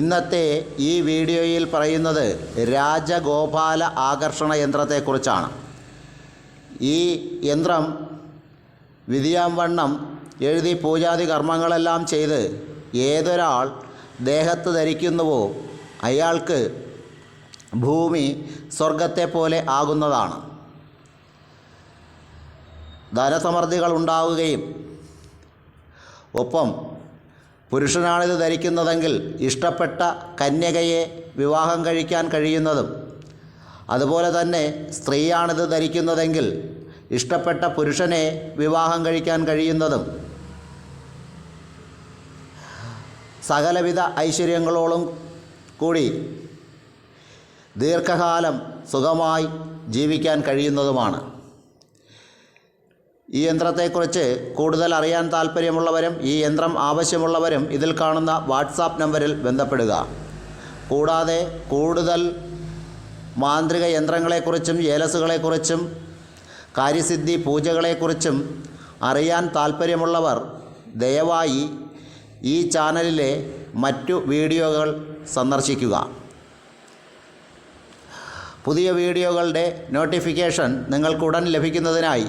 ഇന്നത്തെ ഈ വീഡിയോയിൽ പറയുന്നത് രാജഗോപാല ആകർഷണ യന്ത്രത്തെക്കുറിച്ചാണ്. ഈ യന്ത്രം വിധിയാംവണ്ണം എഴുതി പൂജാതി കർമ്മങ്ങളെല്ലാം ചെയ്ത് ഏതൊരാൾ ദേഹത്ത് ധരിക്കുന്നുവോ അയാൾക്ക് ഭൂമി സ്വർഗത്തെ പോലെ ആകുന്നതാണ്. ധനസമൃദ്ധികൾ ഉണ്ടാവുകയും ഒപ്പം പുരുഷനാണിത് ധരിക്കുന്നതെങ്കിൽ ഇഷ്ടപ്പെട്ട കന്യകയെ വിവാഹം കഴിക്കാൻ കഴിയുന്നതും. അതുപോലെ തന്നെ സ്ത്രീയാണിത് ധരിക്കുന്നതെങ്കിൽ ഇഷ്ടപ്പെട്ട പുരുഷനെ വിവാഹം കഴിക്കാൻ കഴിയുന്നതും. സകലവിധ ഐശ്വര്യങ്ങളോളം കൂടി ദീർഘകാലം സുഖമായി ജീവിക്കാൻ കഴിയുന്നതുമാണ്. ഈ യന്ത്രത്തെക്കുറിച്ച് കൂടുതൽ അറിയാൻ താൽപ്പര്യമുള്ളവരും ഈ യന്ത്രം ആവശ്യമുള്ളവരും ഇതിൽ കാണുന്ന വാട്സാപ്പ് നമ്പറിൽ ബന്ധപ്പെടുക. കൂടാതെ കൂടുതൽ മാന്ത്രിക യന്ത്രങ്ങളെക്കുറിച്ചും ഏലസുകളെക്കുറിച്ചും കാര്യസിദ്ധി പൂജകളെക്കുറിച്ചും അറിയാൻ താൽപ്പര്യമുള്ളവർ ദയവായി ഈ ചാനലിലെ മറ്റു വീഡിയോകൾ സന്ദർശിക്കുക. പുതിയ വീഡിയോകളുടെ നോട്ടിഫിക്കേഷൻ നിങ്ങൾക്കുടൻ ലഭിക്കുന്നതിനായി